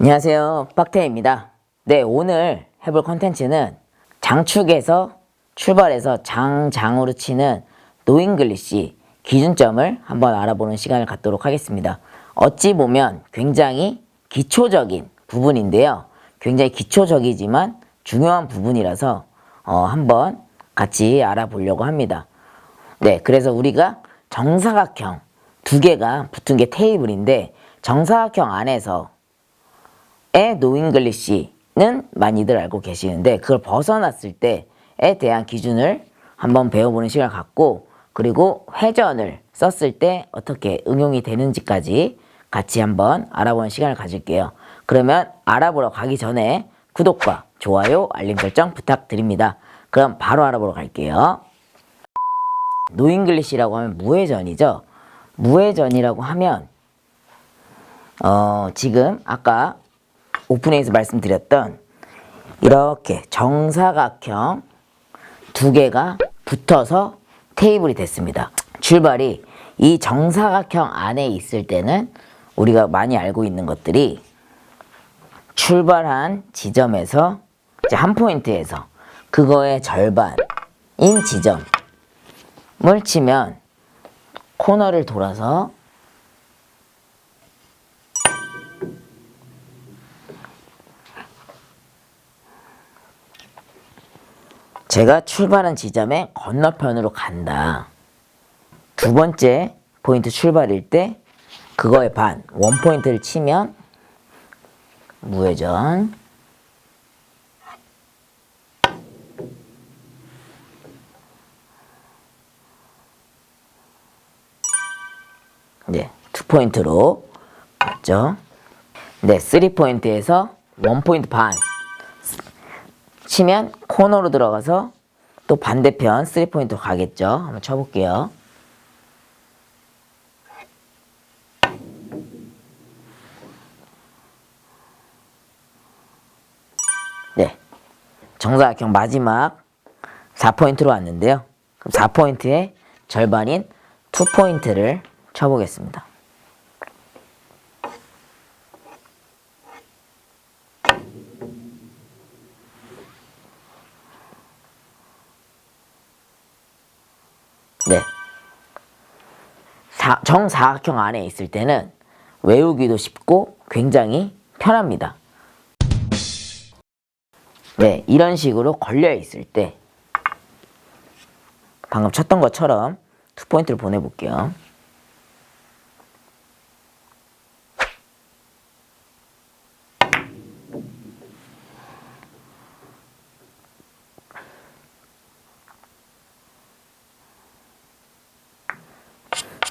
안녕하세요. 빡태입니다. 네, 오늘 해볼 컨텐츠는 장축에서 출발해서 장장으로 치는 노잉글리시 기준점을 한번 알아보는 시간을 갖도록 하겠습니다. 어찌 보면 굉장히 기초적인 부분인데요. 굉장히 기초적이지만 중요한 부분이라서 어, 한번 같이 알아보려고 합니다. 네, 그래서 우리가 정사각형 두 개가 붙은 게 테이블인데 정사각형 안에서 의 노잉글리시는 많이들 알고 계시는데 그걸 벗어났을 때에 대한 기준을 한번 배워보는 시간을 갖고 그리고 회전을 썼을 때 어떻게 응용이 되는지까지 같이 한번 알아보는 시간을 가질게요. 그러면 알아보러 가기 전에 구독과 좋아요, 알림 설정 부탁드립니다. 그럼 바로 알아보러 갈게요. 노잉글리시라고 하면 무회전이죠. 무회전이라고 하면 어, 지금 아까 오프닝에서 말씀드렸던 이렇게 정사각형 두 개가 붙어서 테이블이 됐습니다. 출발이 이 정사각형 안에 있을 때는 우리가 많이 알고 있는 것들이 출발한 지점에서 이제 한 포인트에서 그거의 절반인 지점을 치면 코너를 돌아서 제가 출발한 지점의 건너편으로 간다. 두 번째 포인트 출발일 때 그거의 반, 원 포인트를 치면 무회전. 네, 투 포인트로 맞죠? 네, 쓰리 포인트에서 원 포인트 반. 치면 코너로 들어가서 또 반대편 3포인트로 가겠죠. 한번 쳐볼게요. 네. 정사각형 마지막 4포인트로 왔는데요. 그럼 4포인트의 절반인 2포인트를 쳐보겠습니다. 네. 사- 정사각형 안에 있을 때는 외우기도 쉽고 굉장히 편합니다. 네, 이런 식으로 걸려 있을 때 방금 쳤던 것처럼 투 포인트를 보내볼게요.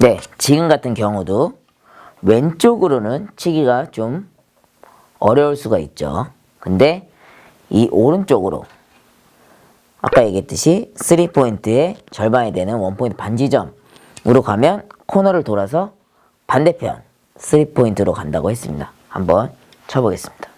네, 지금 같은 경우도 왼쪽으로는 치기가 좀 어려울 수가 있죠. 근데 이 오른쪽으로 아까 얘기했듯이 3포인트의 절반이 되는 원포인트 반지점으로 가면 코너를 돌아서 반대편 3포인트로 간다고 했습니다. 한번 쳐보겠습니다.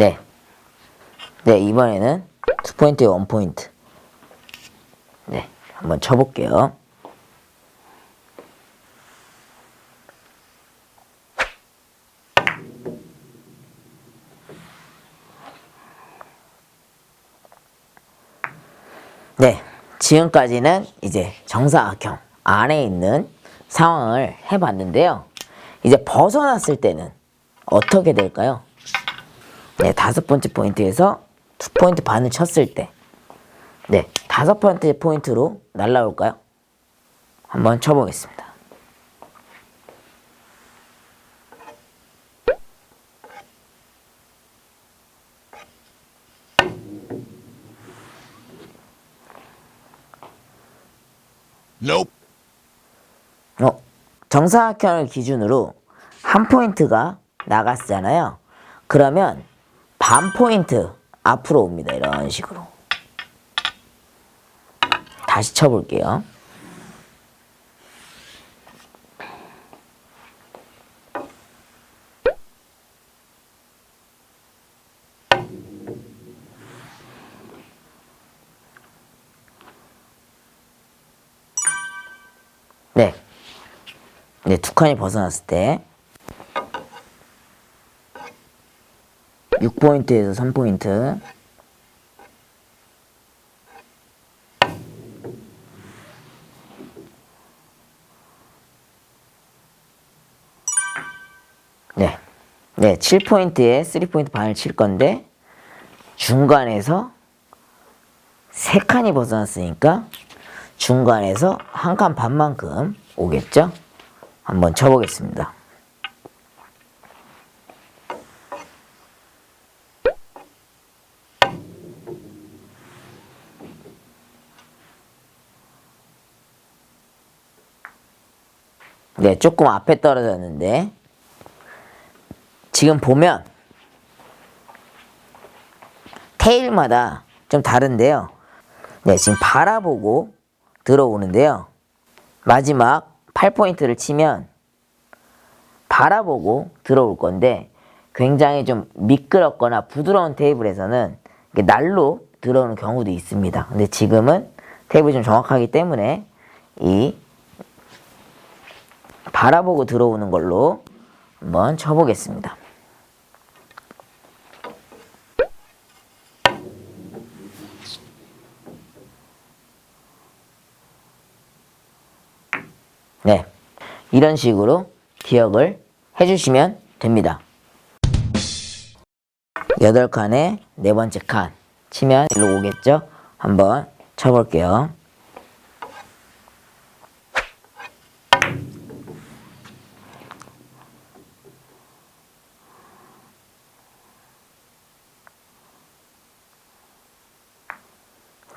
네. 네, 이번에는 2포인트에 1포인트. 네, 한번 쳐볼게요. 네, 지금까지는 이제 정사각형 안에 있는 상황을 해봤는데요. 이제 벗어났을 때는 어떻게 될까요? 네, 다섯 번째 포인트에서 두 포인트 반을 쳤을 때, 네, 다섯 번째 포인트로 날라올까요? 한번 쳐보겠습니다. Nope. 어, 정사각형을 기준으로 한 포인트가 나갔잖아요. 그러면 반 포인트 앞으로 옵니다. 이런 식으로. 다시 쳐볼게요. 네. 네, 두 칸이 벗어났을 때 6포인트에서 3포인트 네. 네, 7포인트에 3포인트 반을 칠 건데 중간에서 세 칸이 벗어났으니까 중간에서 한 칸 반만큼 오겠죠? 한번 쳐보겠습니다. 네, 조금 앞에 떨어졌는데 지금 보면 테일마다 좀 다른데요. 네, 지금 바라보고 들어오는데요. 마지막 8포인트를 치면 바라보고 들어올 건데 굉장히 좀 미끄럽거나 부드러운 테이블에서는 날로 들어오는 경우도 있습니다. 근데 지금은 테이블이 좀 정확하기 때문에 이 바라보고 들어오는 걸로 한번 쳐보겠습니다. 네. 이런 식으로 기억을 해주시면 됩니다. 여덟 칸에 네 번째 칸 치면 일로 오겠죠? 한번 쳐볼게요.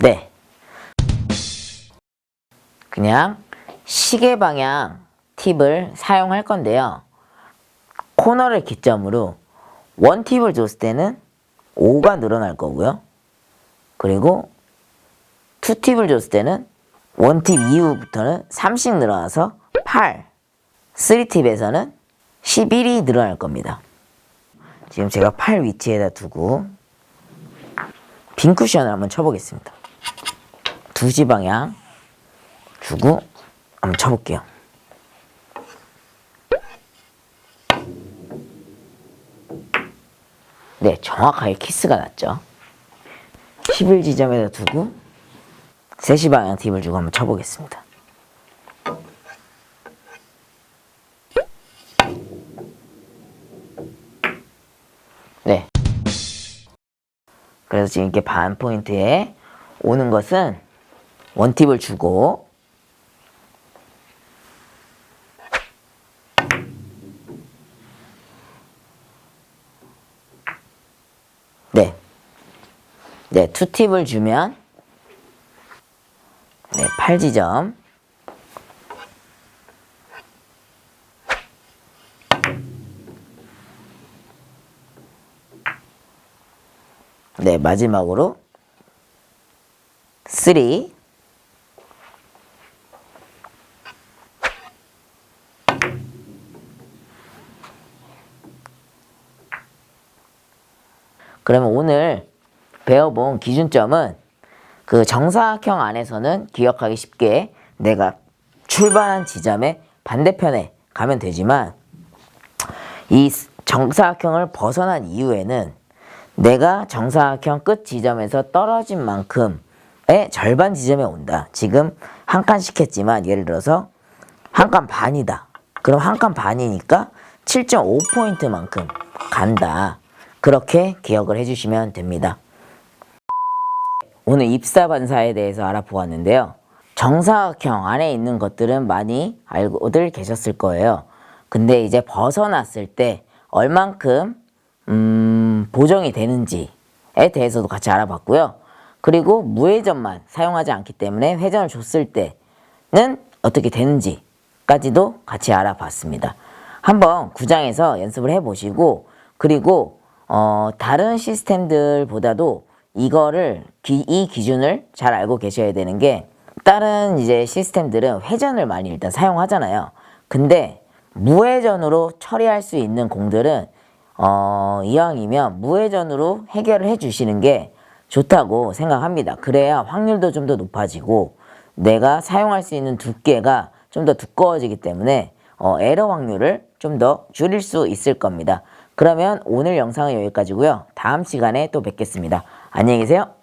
네. 그냥 시계 방향 팁을 사용할 건데요. 코너를 기점으로 원 팁을 줬을 때는 5가 늘어날 거고요. 그리고 투 팁을 줬을 때는 원팁 이후부터는 3씩 늘어나서 8, 3팁에서는 11이 늘어날 겁니다. 지금 제가 8 위치에다 두고 빈 쿠션을 한번 쳐보겠습니다. 2시 방향 주고 한번 쳐볼게요. 네, 정확하게 키스가 났죠. 11 지점에다 두고 3시 방향 팁을 주고 한번 쳐보겠습니다. 네. 그래서 지금 이렇게 반 포인트에 오는 것은 원팁을 주고. 네. 네, 투팁을 주면. 네, 8지점. 네, 마지막으로. 3 그러면 오늘 배워본 기준점은 그 정사각형 안에서는 기억하기 쉽게 내가 출발한 지점의 반대편에 가면 되지만 이 정사각형을 벗어난 이후에는 내가 정사각형 끝 지점에서 떨어진 만큼의 절반 지점에 온다. 지금 한 칸씩 했지만 예를 들어서 한 칸 반이다. 그럼 한 칸 반이니까 7.5포인트만큼 간다. 그렇게 기억을 해주시면 됩니다. 오늘 입사 반사에 대해서 알아보았는데요. 정사각형 안에 있는 것들은 많이 알고들 계셨을 거예요. 근데 이제 벗어났을 때 얼만큼 음, 보정이 되는지에 대해서도 같이 알아봤고요. 그리고 무회전만 사용하지 않기 때문에 회전을 줬을 때는 어떻게 되는지 까지도 같이 알아봤습니다. 한번 구장에서 연습을 해보시고 그리고 어, 다른 시스템들보다도 이거를 기- 이 기준을 잘 알고 계셔야 되는 게 다른 이제 시스템들은 회전을 많이 일단 사용하잖아요. 근데 무회전으로 처리할 수 있는 공들은 어, 이왕이면 무회전으로 해결을 해 주시는 게 좋다고 생각합니다. 그래야 확률도 좀 더 높아지고 내가 사용할 수 있는 두께가 좀 더 두꺼워지기 때문에 어, 에러 확률을 좀 더 줄일 수 있을 겁니다. 그러면 오늘 영상은 여기까지고요. 다음 시간에 또 뵙겠습니다. 안녕히 계세요.